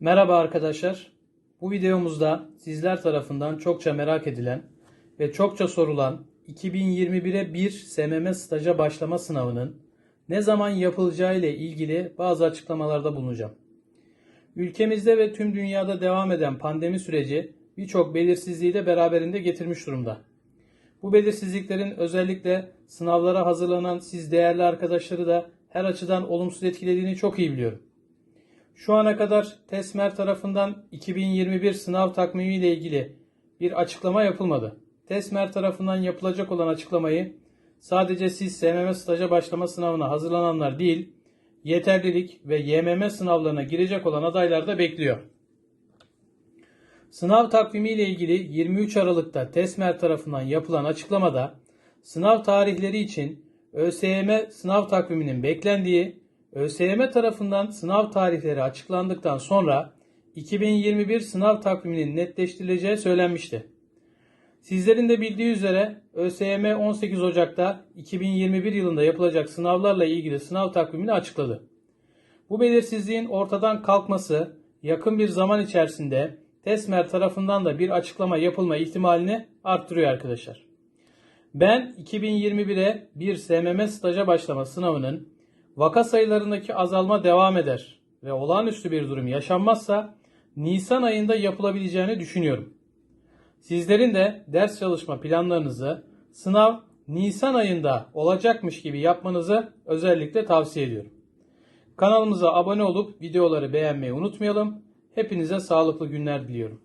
Merhaba arkadaşlar. Bu videomuzda sizler tarafından çokça merak edilen ve çokça sorulan 2021'e 1 SMM staja başlama sınavının ne zaman yapılacağı ile ilgili bazı açıklamalarda bulunacağım. Ülkemizde ve tüm dünyada devam eden pandemi süreci birçok belirsizliği de beraberinde getirmiş durumda. Bu belirsizliklerin özellikle sınavlara hazırlanan siz değerli arkadaşları da her açıdan olumsuz etkilediğini çok iyi biliyorum. Şu ana kadar TESMER tarafından 2021 sınav takvimi ile ilgili bir açıklama yapılmadı. TESMER tarafından yapılacak olan açıklamayı sadece siz SMM staja başlama sınavına hazırlananlar değil, yeterlilik ve YMM sınavlarına girecek olan adaylar da bekliyor. Sınav takvimi ile ilgili 23 Aralık'ta TESMER tarafından yapılan açıklamada sınav tarihleri için ÖSYM sınav takviminin beklendiği, ÖSYM tarafından sınav tarihleri açıklandıktan sonra 2021 sınav takviminin netleştirileceği söylenmişti. Sizlerin de bildiği üzere ÖSYM 18 Ocak'ta 2021 yılında yapılacak sınavlarla ilgili sınav takvimini açıkladı. Bu belirsizliğin ortadan kalkması yakın bir zaman içerisinde TESMER tarafından da bir açıklama yapılma ihtimalini arttırıyor arkadaşlar. Ben 2021'e bir SMM staja başlama sınavının vaka sayılarındaki azalma devam eder ve olağanüstü bir durum yaşanmazsa Nisan ayında yapılabileceğini düşünüyorum. Sizlerin de ders çalışma planlarınızı sınav Nisan ayında olacakmış gibi yapmanızı özellikle tavsiye ediyorum. Kanalımıza abone olup videoları beğenmeyi unutmayalım. Hepinize sağlıklı günler diliyorum.